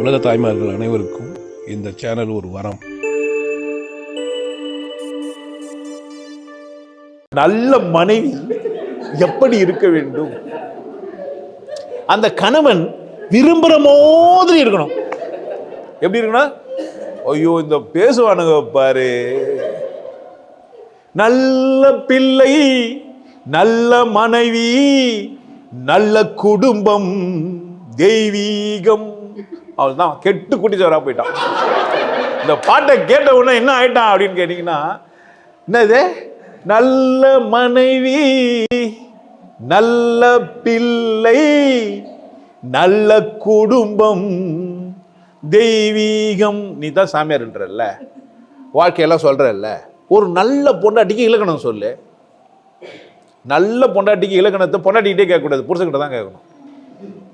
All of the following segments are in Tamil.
உலக தாய்மார்கள் அனைவருக்கும் இந்த சேனல் ஒரு வரம். நல்ல மனைவி எப்படி இருக்க வேண்டும்? அந்த கணவன் விரும்புகிற மாதிரி இருக்கணும். எப்படி இருக்கணும் ஐயோ இந்த பேசுவானுங்க பாரு. நல்ல பிள்ளை நல்ல மனைவி நல்ல குடும்பம் தெய்வீகம். அவள்தான் கெட்டு குட்டிச்சவரா போயிட்டான். இந்த பாட்டை கேட்ட உடனே என்ன ஆயிட்டான் அப்படின்னு கேட்டீங்கன்னா என்னது? நல்ல மனைவி நல்ல பிள்ளை நல்ல குடும்பம் தெய்வீகம். நீ தான் சாமியார்ன்றல்ல. வாழ்க்கையெல்லாம் சொல்கிறல்ல ஒரு நல்ல பொண்டாட்டிக்கு இலக்கணம் சொல்லு. நல்ல பொண்டாட்டிக்கு இலக்கணத்தை பொண்டாட்டிக்கிட்டே கேட்கக்கூடாது. புருஷன்கிட்ட தான் கேட்கணும்.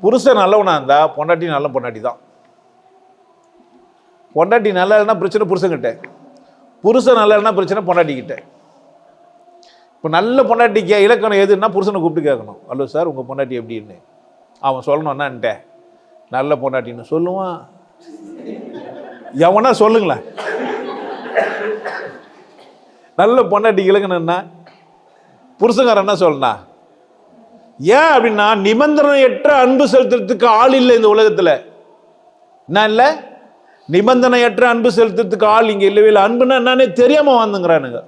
புருஷன் நல்லவனா இருந்தால் பொண்டாட்டி நல்ல பொண்டாட்டி தான் பொண்டாட்டி நல்லா இல்லைனா பிரச்சனை புருஷங்கிட்ட புருஷன் நல்லா இல்லைனா பிரச்சனை பொண்டாட்டிக்கிட்ட. இப்போ நல்ல பொண்டாட்டிக்கு இலக்கணம் எதுன்னா புருஷனை கூப்பிட்டு கேட்கணும். ஹலோ சார் உங்கள் பொண்டாட்டி எப்படின்னு? அவன் சொல்லணும்னான்ட்ட நல்ல பொண்டாட்டின்னு சொல்லுவான். எவனா சொல்லுங்களேன். நல்ல பொண்டாட்டிக்கு இலக்கணம்னா புருஷங்கார என்ன சொல்லணா ஏன் அப்படின்னா நிபந்தனையற்ற அன்பு செலுத்துறதுக்கு ஆள் இல்லை இந்த உலகத்தில். என்ன இல்லை. நிபந்தனையற்ற அன்பு செலுத்துறதுக்கு ஆள் இங்கே இல்லவே இல்லை. அன்புனா என்னன்னே தெரியாமல் வாழ்ந்துங்கிறானுங்க.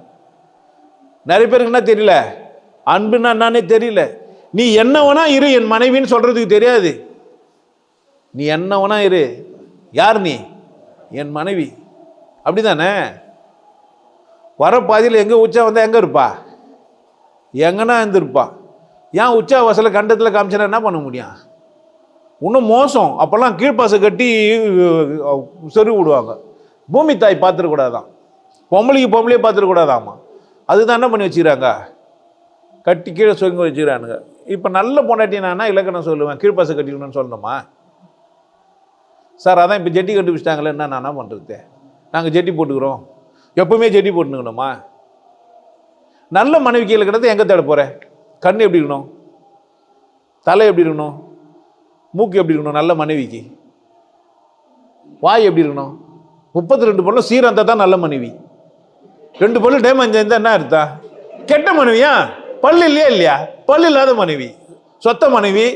நிறைய பேருக்கு என்ன தெரியல? அன்புன்னா என்னன்னே தெரியல. நீ என்ன வேணா இரு என் மனைவின்னு சொல்கிறதுக்கு தெரியாது. நீ என்ன வேணா இரு. யார் நீ? என் மனைவி. அப்படி தானே வர பாதியில் எங்கே உச்சா வந்தால் எங்கே இருப்பா? எங்கன்னா இருந்திருப்பா. ஏன் உச்சா வசல கண்டத்தில் காமிச்சனா என்ன பண்ண முடியும்? இன்னும் மோசம். அப்போல்லாம் கீழ்ப்பாசை கட்டி செருவி விடுவாங்க. பூமி தாய் பார்த்துடக்கூடாதான் பொம்பளைக்கு பொம்பளையே பார்த்துடக்கூடாதாம்மா அதுதான் என்ன பண்ணி வச்சுக்கிறாங்க? கட்டி கீழே சொங்க வச்சுக்கிறானுங்க. இப்போ நல்ல பொண்டாட்டி நான்? இலக்கணம் சொல்லுவேன். கீழ்ப்பாசை கட்டிக்கணும்னு சொல்லணுமா? சார் அதான் இப்போ ஜெட்டி கண்டுபிடிச்சிட்டாங்களே என்ன நான் என்ன பண்ணுறது நாங்கள் ஜெட்டி போட்டுக்கிறோம். எப்பவுமே ஜெட்டி போட்டுக்கணுமா? நல்ல மனைவிக்கு இலக்கணத்தை எங்கே தேட போகிறேன் கண் எப்படி இருக்கணும்? தலை எப்படி இருக்கணும்? மூக்கு எப்படி இருக்கணும்? நல்ல மனைவிக்கு. வாய் எப்படி இருக்கணும்? முப்பத்தி ரெண்டு பொருளும் சீரந்தா தான் நல்ல மனைவி. ரெண்டு பொருள் டேமேஜ் இருந்தால் என்ன அர்த்தம் கெட்ட மனைவியா? பல்லு இல்லையா இல்லையா? பல்லு இல்லாத மனைவி. சொத்த மனைவி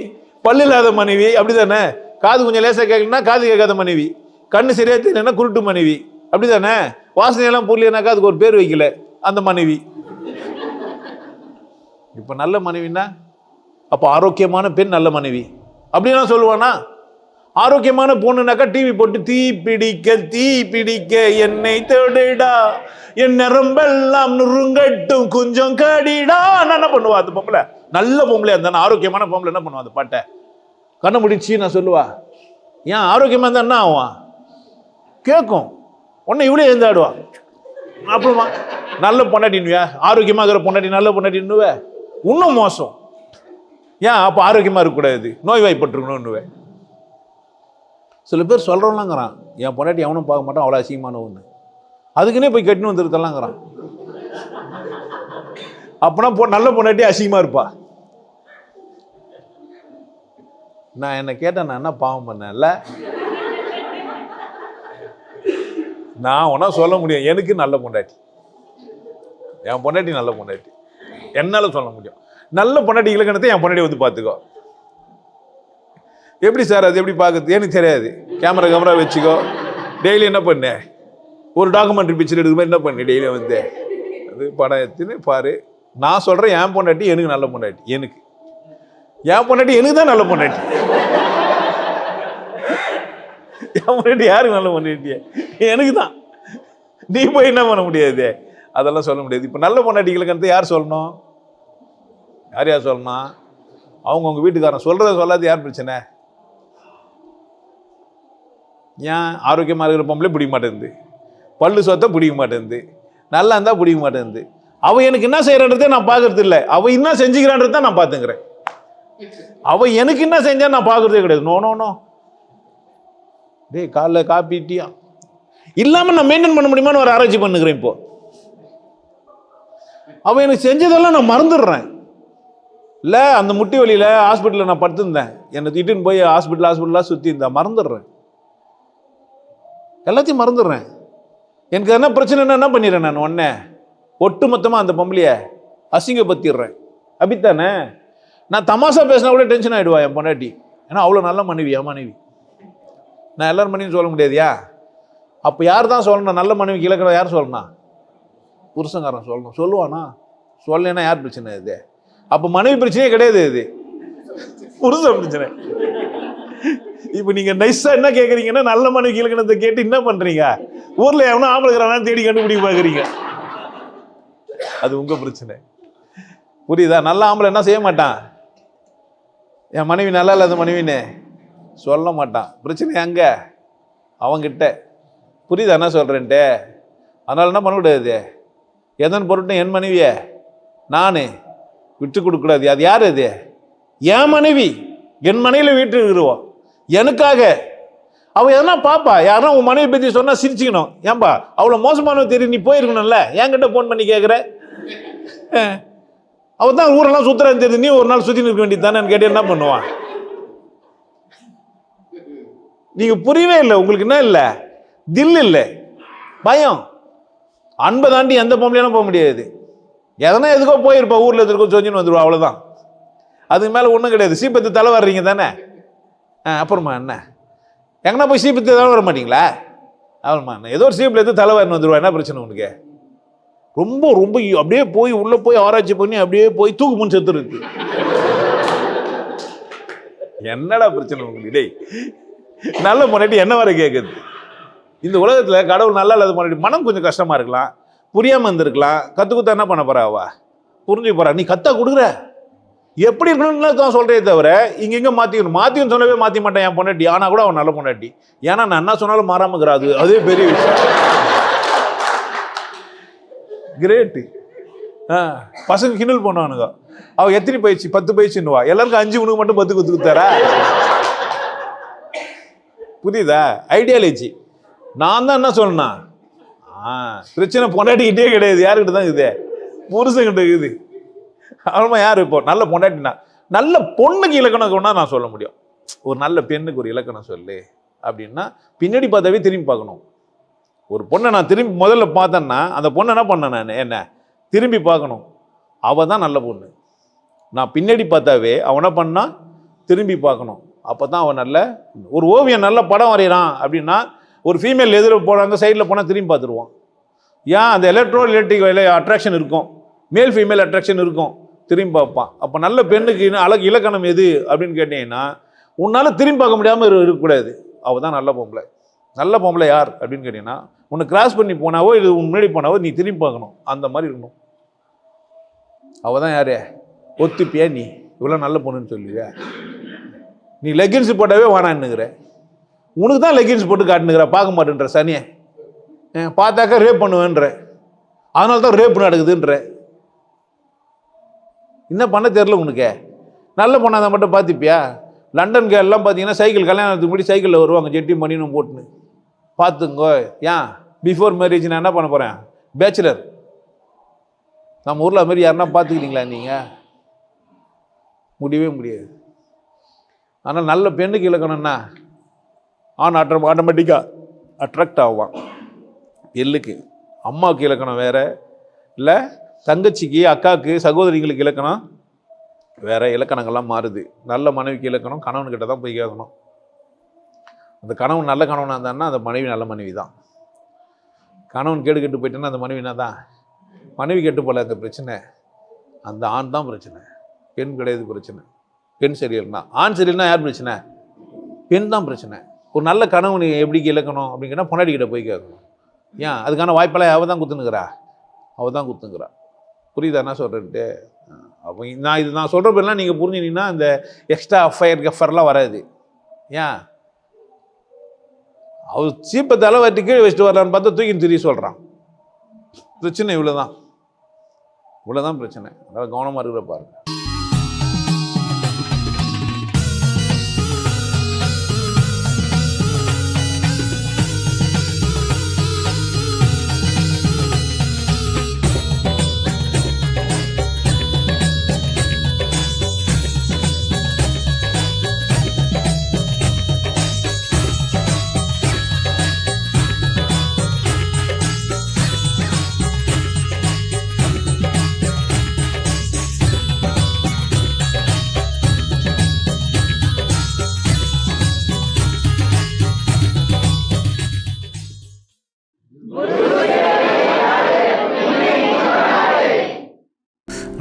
பல்லு இல்லாத மனைவி அப்படி தானே காது கொஞ்சம் லேசாக கேட்கலன்னா காது கேட்காத மனைவி. கண்ணு சரியாக தெரியலன்னா குருட்டு மனைவி. அப்படி தானே வாசனையெல்லாம் புரியலனாக்கா அதுக்கு ஒரு பேர் வைக்கல அந்த மனைவி. இப்போ நல்ல மனைவின்னா அப்போ ஆரோக்கியமான பெண் நல்ல மனைவி. அப்படின்னா சொல்லுவானா? ஆரோக்கியமான பொண்ணுனாக்கா டிவி போட்டு தீ பிடிக்க தீ பிடிக்க என்னை தேடுடா என் நரம்பெல்லாம் நுறுங்கட்டும் கொஞ்சம் கடிடா. நான் என்ன பண்ணுவா அந்த பொம்பளை? நல்ல பொம்பளை இருந்தா ஆரோக்கியமான பொம்பளை என்ன பண்ணுவா அந்த பாட்டை? கண்ணை முடிச்சு நான் சொல்லுவா ஏன் ஆரோக்கியமாக இருந்தா என்ன ஆகும்? கேட்கும் உடனே இவ்வளோ எழுந்தாடுவா. அப்புறமா நல்ல பொண்டாட்டின்வியா ஆரோக்கியமாக இருக்கிற பொண்டாட்டி நல்ல பொண்டாட்டின்னுவே? இன்னும் மோசம். ஏன் அப்போ ஆரோக்கியமாக இருக்கக்கூடாது? நோய் வாய்ப்பட்டுருக்கணும்னுவேன் சில பேர் சொல்கிறவங்களாங்கிறான் என் பொண்டாட்டி எவனும் பார்க்க மாட்டான் அவ்வளோ அசிங்கமான ஒன்று அதுக்குன்னே போய் கட்டின்னு வந்துருக்கலாங்கிறான் அப்போனா பொ நல்ல பொண்டாட்டி அசிங்கமாக இருப்பா. நான் என்னை கேட்டேன் நான் என்ன பாவம் பண்ணேன்ல? நான் ஒன்றா சொல்ல முடியும் எனக்கு நல்ல பொண்டாட்டி. என் பொண்டாட்டி நல்ல பொண்டாட்டி. என்னால் சொல்ல முடியும். நல்ல பொண்டாட்டி இலக்கணத்தை என் பொண்டாட்டி வந்து பார்த்துக்கோ. எப்படி சார் அது எப்படி பார்க்குறது? எனக்கு தெரியாது. கேமரா கேமரா வச்சுக்கோ. டெய்லி என்ன பண்ண? ஒரு டாக்குமெண்ட்ரி பிக்சர் எடுக்கிற மாதிரி என்ன பண்ணு? டெய்லி வந்து. அது படம் எடுத்துன்னு பாரு. நான் சொல்கிறேன் என் பொண்டாட்டி எனக்கு நல்ல பொண்டாட்டி. எனக்கு. என் பொண்டாட்டி எனக்கு தான் நல்ல பொண்டாட்டி. என் பொண்டாட்டி யாருக்கு நல்ல பொண்டாட்டி? எனக்கு தான். நீ போய் என்ன பண்ண முடியாது? அதெல்லாம் சொல்ல முடியாது. இப்போ நல்ல பொண்டாட்டிகளுக்கு யார் சொல்லணும்? யார் யார் சொல்லணும்? அவங்கவுங்க வீட்டுக்காரன். சொல்கிறத சொல்லாது யார் பிரச்சனை? ஏன்? ஆரோக்கியமாக இருக்கிற பொம்பளை பிடிக்க மாட்டேங்குது. பல்லு சொத்தை பிடிக்க மாட்டேங்குது. நல்லா இருந்தால் பிடிக்க மாட்டேங்குது. அவள் எனக்கு என்ன செய்கிறன்றதே நான் பார்க்கறது இல்லை. அவள் என்ன செஞ்சுக்கிறான்றதை நான் பார்த்துங்கிறேன் அவள் எனக்கு என்ன செஞ்சா நான் பார்க்குறதே கிடையாது. நோ நோ நோ டேய் காலைல காப்பி டீயா இல்லாமல் நான் மெயின்டைன் பண்ண முடியுமான்னு ஒரு ஆராய்ச்சி பண்ணுகிறேன் இப்போ. அவள் எனக்கு செஞ்சதெல்லாம் நான் மறந்துடுறேன். இல்லை அந்த முட்டி வலியில் ஹாஸ்பிட்டலில் நான் படுத்திருந்தேன். என்னை திட்டுன்னு போய் ஹாஸ்பிட்டல் ஹாஸ்பிட்டலாக சுற்றி இருந்தேன். மறந்துடுறேன். எல்லாத்தையும் மறந்துடுறேன். எனக்கு என்ன பிரச்சனைன்னா என்ன பண்ணிடுறேன் நான் உடனே? ஒட்டு மொத்தமாக அந்த பொம்பளையை அசிங்கப்படுத்திடுறேன். அப்படித்தானே? நான் தமாஷா பேசினா கூட டென்ஷன் ஆகிடுவா என் பொண்டாட்டி. ஏன்னா அவ்வளோ நல்ல மனைவி என் மனைவி. நான் எல்லாரும் மனைவின்னு சொல்ல முடியாதுயா? அப்போ யார் தான் சொல்லணும்? நல்ல மனைவிக்கு இலக்கணம் யார் சொல்லணும்? புருஷங்காரன் சொல்லணும். சொல்லுவானா? சொல்லலைன்னா யார் பிரச்சனை இது? அப்போ மனைவி பிரச்சனையே கிடையாது இது. புருஷன் பிரச்சனை இப்போ நீங்க நைஸா என்ன கேட்குறீங்கன்னா நல்ல மனைவி இலக்கணத்தை கேட்டு என்ன பண்றீங்க? ஊர்ல எவனோ ஆம்பளை தேடி கண்டுபிடிக்க பாக்குறீங்க. அது உங்க பிரச்சனை. புரியுதா? நல்ல ஆம்பளை என்ன செய்ய மாட்டான்? என் மனைவி நல்லா இல்லாத மனைவின்னு சொல்ல மாட்டான். பிரச்சனை அங்க? அவங்கிட்ட. புரியுதா என்ன சொல்றேன்ட்டு? அதனால என்ன பண்ணக்கூடாது எதன் பொருட்டும் என் மனைவிய? நான். விட்டு கொடுக்கக்கூடாது அது யார் அது? என் மனைவி. என் மனைவியில் வீட்டு இருக்கிறோம் எனக்காக. அவள் எதனா பாப்பா. யாரும் உன் மனைவி பற்றி சொன்னால் சிரிச்சுக்கணும். ஏன்பா அவ்வளோ மோசமானவ தெரியும் நீ போயிருக்கணும்ல? என்கிட்ட ஃபோன் பண்ணி கேட்குற அவ தான் ஊரெல்லாம் சுற்றுறான்னு தெரியுது. நீ ஒரு நாள் சுற்றி நிற்க வேண்டியது தானே கேட்டு என்ன பண்ணுவான்? நீங்கள் புரியவே இல்லை. உங்களுக்கு என்ன இல்லை? தில் இல்லை. பயம். அன்பை தாண்டி எந்த பொம்பளையான போக முடியாது. எதனா எதுக்கோ போயிருப்பா ஊரில் எதுக்கோ சொஞ்சின்னு வந்துடுவா அவ்வளோதான் அதுக்கு மேலே ஒன்றும் கிடையாது. சீப்பத்து தலை வர்றீங்க தானே? ஆ அப்புறமா என்ன? எங்கன்னா போய் சீப்பத்து தலை வர மாட்டீங்களா? ஆமாம்மா என்ன? ஏதோ ஒரு சீப்பில் எடுத்து தலை வரணும் வந்துடுவா என்ன பிரச்சனை உனக்கு? ரொம்ப ரொம்ப அப்படியே போய் உள்ளே போய் ஆராய்ச்சி பண்ணி அப்படியே போய் தூக்கு முன் செத்துருக்கு என்னடா பிரச்சனை உங்களுக்கு டேய் நல்ல முன்னாடி என்ன வர கேட்குது இந்த உலகத்தில் கடவுள் நல்லா இல்லாத முன்னாடி மனம் கொஞ்சம் கஷ்டமாக இருக்கலாம். புரியாமல் இருந்திருக்கலாம் கற்று கொடுத்தா என்ன பண்ண போறாவா புரிஞ்சு போறா. நீ கத்தா கொடுக்குற. எப்படி இருக்கணும்னு தான் சொல்கிறே தவிர இங்கே இங்கே மாற்றிக்கணும் மாற்றிக்கணும் சொல்லவே மாற்றி மாட்டேன். என் பொண்டாட்டி. ஆனால் கூட அவன் நல்ல பொண்டாட்டி. ஏன்னா நான் என்ன சொன்னாலும் மாறாமல் இருக்கிறாது அதே பெரிய விஷயம். கிரேட்டு ஆ பசங்க கிண்டல் பண்ணுவானுங்க. அவள் எத்தனை பயிற்சி? பத்து பயிற்சின்னுவா. எல்லாருக்கும் அஞ்சு உனக்கு மட்டும் பத்து கொடுத்து தரா புரியுதா? ஐடியாலஜி நான் தான் என்ன சொன்னா பிரச்சனை பொண்டாட்டிக்கிட்டே கிடையாது. யாருக்கிட்ட தான் இருக்குது? புருஷங்கிட்ட இருக்குது. அவ்வளோமா யார் இப்போ? நல்ல பொண்டாட்டினா நல்ல பொண்ணுக்கு இலக்கணம் கொண்டா நான் சொல்ல முடியும். ஒரு நல்ல பெண்ணுக்கு ஒரு இலக்கணம் சொல்லு. அப்படின்னா பின்னாடி பார்த்தாவே திரும்பி பார்க்கணும். ஒரு பொண்ணை நான் திரும்பி முதல்ல பார்த்தேன்னா அந்த பொண்ணை என்ன பண்ணேன் நான்? என்ன? திரும்பி பார்க்கணும். அவள் தான் நல்ல பொண்ணு. நான் பின்னாடி பார்த்தாவே அவன் என்ன திரும்பி பார்க்கணும். அப்போ தான் அவன் நல்ல ஒரு ஓவியம் நல்ல படம் வரைகிறான் அப்படின்னா ஒரு ஃபீமேல் எதிர போகிறாங்க சைடில் போனால் திரும்பி பார்த்துருவான். ஏன்? அந்த எலக்ட்ரோ எலக்ட்ரிக் அட்ராக்ஷன் இருக்கும். மேல் ஃபீமேல் அட்ராக்ஷன் இருக்கும். திரும்பி பார்ப்பான். அப்போ நல்ல பெண்ணுக்கு இன்னும் அழகு இலக்கணம் எது அப்படின்னு கேட்டீங்கன்னா உன்னால் திரும்பி பார்க்க முடியாமல் இருக்கக்கூடாது. அவள் தான் நல்ல பொம்பளை. நல்ல பொம்பளை யார் அப்படின்னு கேட்டிங்கன்னா உன்னை கிராஸ் பண்ணி போனாவோ இது உன் முன்னாடி போனாவோ நீ திரும்பி பார்க்கணும். அந்த மாதிரி இருக்கணும். அவள் தான் யார்? ஒத்துப்பியா நீ? இவ்வளோ நல்ல பொண்ணுன்னு சொல்லுவியா? நீ லெகின்ஸ் போட்டாவே வேணான்னுங்கிற உனக்கு தான் லெகின்ஸ் போட்டு காட்டுனுங்கிற பார்க்க மாட்டேன்ற சனியை. பார்த்தாக்கா ரேப் பண்ணுவேன்ற. அதனால தான் ரேப் நடக்குதுன்ற. என்ன பண்ண தெரில உனக்கு? நல்ல பொண்ணாதான் மட்டும் பார்த்துப்பியா? லண்டன் எல்லாம் பார்த்தீங்கன்னா சைக்கிள் கல்யாணத்துக்கு முன்னாடி சைக்கிளில் வருவாங்க ஜெட்டி மணினும் போட்டுன்னு. பார்த்துங்கோ ஏன் பிஃபோர் மேரேஜ் நான் என்ன பண்ண போகிறேன் பேச்சுலர் நம்ம ஊரில் அது மாதிரி யாருன்னா பார்த்துக்கிறீங்களா நீங்கள் முடியவே முடியாது. ஆனால் நல்ல பெண்ணுக்கு இலக்கணம்னா ஆண் ஆட்டோ ஆட்டோமேட்டிக்காக அட்ராக்ட் ஆவான். எள்ளுக்கு. அம்மாவுக்கு இலக்கணம் வேறு. இல்லை தங்கச்சிக்கு அக்காவுக்கு சகோதரிகளுக்கு இலக்கணம் வேறு. இலக்கணங்கள்லாம் மாறுது. நல்ல மனைவிக்கு இலக்கணம் கணவன்கிட்ட தான் போய் கேட்கணும். அந்த கணவன் நல்ல கணவனாக இருந்தான்னா அந்த மனைவி நல்ல மனைவி தான் கணவன் கேடு கெட்டு போயிட்டேன்னா அந்த மனைவினா தான் மனைவி கெட்டு போல அந்த பிரச்சனை. அந்த ஆண் தான் பிரச்சனை. பெண் கிடையாது பிரச்சனை. பெண் சரியில்லைனா ஆண் சரியில்லைனா யார் பிரச்சனை? பெண் தான் பிரச்சனை. ஒரு நல்ல கனவு நீ எப்படி இழக்கணும் அப்படிங்கன்னா பொன்னாடி கிட்ட போய் கேட்கணும். ஏன்? அதுக்கான வாய்ப்பெல்லாம் அவள் தான் குத்துனுக்குறா அவள் தான் குத்துங்கிறா புரியுதா? என்ன சொல்கிறேன்ட்டு அப்போ நான் இது நான் சொல்கிற பேர்லாம் நீங்கள் புரிஞ்சுனீங்கன்னா இந்த எக்ஸ்ட்ரா அஃபயர் கஃபர்லாம் வராது. ஏன்? அவர் சீப்பை தலை கீழே வச்சுட்டு வரலான்னு பார்த்தா தூக்கி திரிய சொல்கிறான் பிரச்சனை இவ்வளோ தான் பிரச்சனை. அதனால் கவனமாக இருக்கிற பாருங்கள்